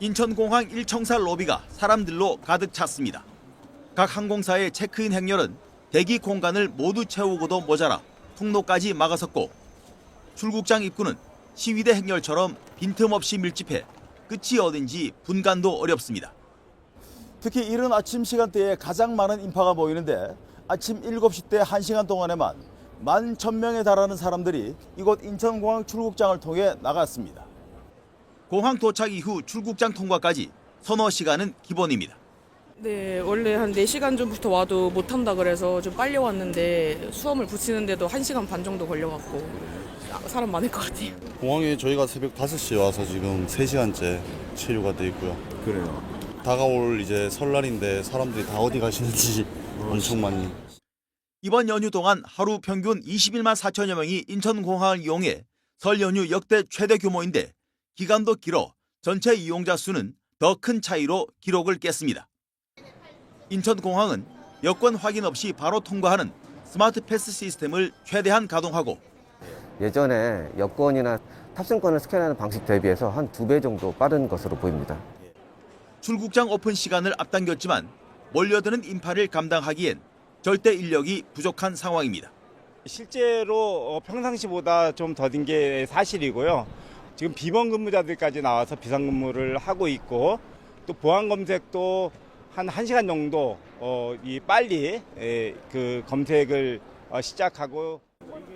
인천공항 1청사 로비가 사람들로 가득 찼습니다. 각 항공사의 체크인 행렬은 대기 공간을 모두 채우고도 모자라 통로까지 막아섰고 출국장 입구는 시위대 행렬처럼 빈틈없이 밀집해 끝이 어딘지 분간도 어렵습니다. 특히 이른 아침 시간대에 가장 많은 인파가 모이는데 아침 7시 때 1시간 동안에만 11,000명에 달하는 사람들이 이곳 인천공항 출국장을 통해 나갔습니다. 공항 도착 이후 출국장 통과까지 서너 시간은 기본입니다. 네, 원래 한 4시간 전부터 와도 못 한다 그래서 좀 빨리 왔는데 수험을 붙이는데도 1시간 반 정도 걸려갖고 사람 많을 것 같아요. 공항에 저희가 새벽 5시에 와서 지금 3시간째 체류가 돼 있고요. 그래요. 다가올 이제 설날인데 사람들이 다 어디 가시는지 엄청 많이 이번 연휴 동안 하루 평균 21만 4천여 명이 인천공항을 이용해 설 연휴 역대 최대 규모인데 기간도 길어 전체 이용자 수는 더 큰 차이로 기록을 깼습니다. 인천공항은 여권 확인 없이 바로 통과하는 스마트 패스 시스템을 최대한 가동하고 예전에 여권이나 탑승권을 스캔하는 방식 대비해서 한 두 배 정도 빠른 것으로 보입니다. 출국장 오픈 시간을 앞당겼지만 몰려드는 인파를 감당하기엔 절대 인력이 부족한 상황입니다. 실제로 어, 평상시보다 좀 더딘 게 사실이고요. 지금 비번 근무자들까지 나와서 비상근무를 하고 있고 또 보안 검색도 한 1시간 정도 어, 이 빨리 에, 그 검색을 어, 시작하고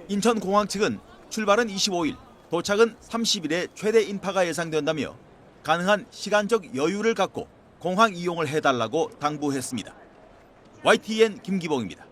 인천공항 측은 출발은 25일, 도착은 30일에 최대 인파가 예상된다며 가능한 시간적 여유를 갖고 공항 이용을 해달라고 당부했습니다. YTN 김기봉입니다.